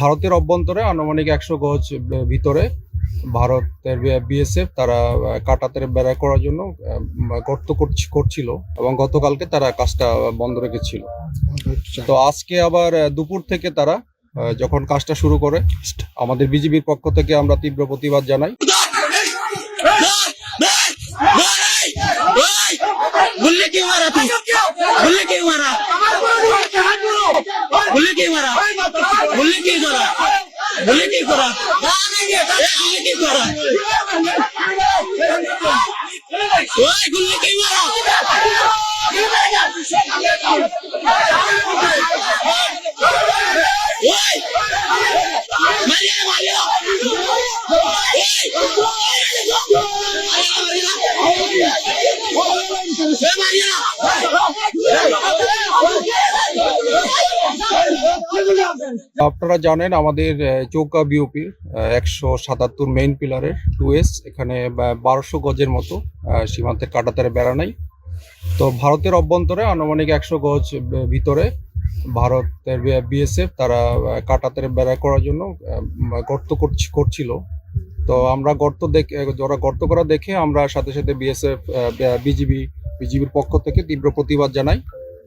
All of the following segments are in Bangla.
ভারতের অভ্যন্তরে আনুমানিক একশো গজ ভিতরে ভারতের বিএসএফ তারা কাটাতে বেড়া করার জন্য গর্ত করছিল এবং গতকালকে তারা কাজটা বন্ধ রেখেছিল তো আজকে আবার দুপুর থেকে তারা যখন কাজটা শুরু করে আমাদের বিজেপির পক্ষ থেকে আমরা তীব্র প্রতিবাদ জানাই কি মারা কি মারা गुल्ले क्यों मारा गुल्ले क्यों मारा गुल्ले क्यों करा गुल्ले क्यों करा गुल्ले क्यों करा ओए गुल्ले क्यों मारा ओए मारिया আপনারা জানেন আমাদের চৌকা বিওপির একশো সাতাত্তর মেইন পিলারের টু এস এখানে বারোশো গজের মতো সীমান্তের কাটাতারে বেড়া নাই। তো ভারতের অভ্যন্তরে আনুমানিক একশো গজ ভিতরে ভারতের বিএসএফ তারা কাটাতারে বেড়া করার জন্য গর্ত করছি- করছিল। তো আমরা গর্ত দেখে যারা গর্ত করা দেখে আমরা সাথে সাথে বিএসএফ বিজিবি বিজিবির পক্ষ থেকে তীব্র প্রতিবাদ জানাই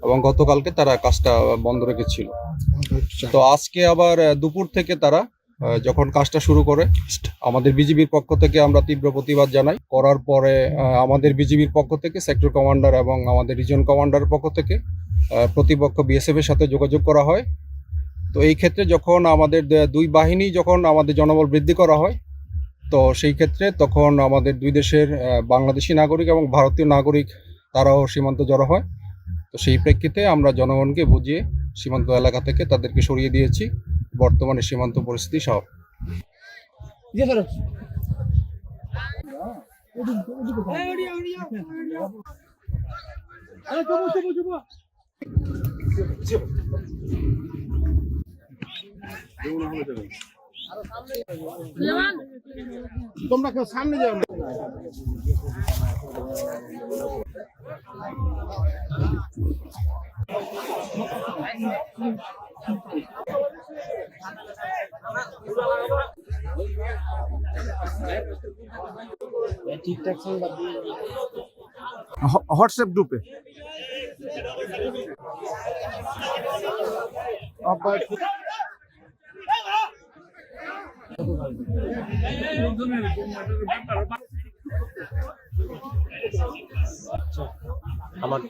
এবং গতকালকে তারা কাজটা বন্ধ রেখেছিল। তো আজকে আবার দুপুর থেকে তারা যখন কাজটা শুরু করে, আমাদের বিজিবির পক্ষ থেকে আমরা তীব্র প্রতিবাদ জানাই। করার পরে আমাদের বিজিবির পক্ষ থেকে, সেক্টর কমান্ডার এবং আমাদের রিজন কমান্ডারের পক্ষ থেকে প্রতিপক্ষ বিএসএফ এর সাথে যোগাযোগ করা হয়। তো এই ক্ষেত্রে যখন আমাদের দুই বাহিনী যখন আমাদের জনবল বৃদ্ধি করা হয়, তো সেই ক্ষেত্রে তখন আমাদের দুই দেশের বাংলাদেশি নাগরিক এবং ভারতীয় নাগরিক, তারাও সীমান্ত জড়ো হয়। তো সেই প্রেক্ষিতে আমরা জনগণকে বুঝিয়ে সীমান্ত এলাকা থেকে তাদেরকে সরিয়ে দিয়েছি। বর্তমানে সীমান্ত পরিস্থিতি সব। তোমরা কেউ সামনে যাও না। হোয়াটসঅ্যাপ গ্রুপে আমার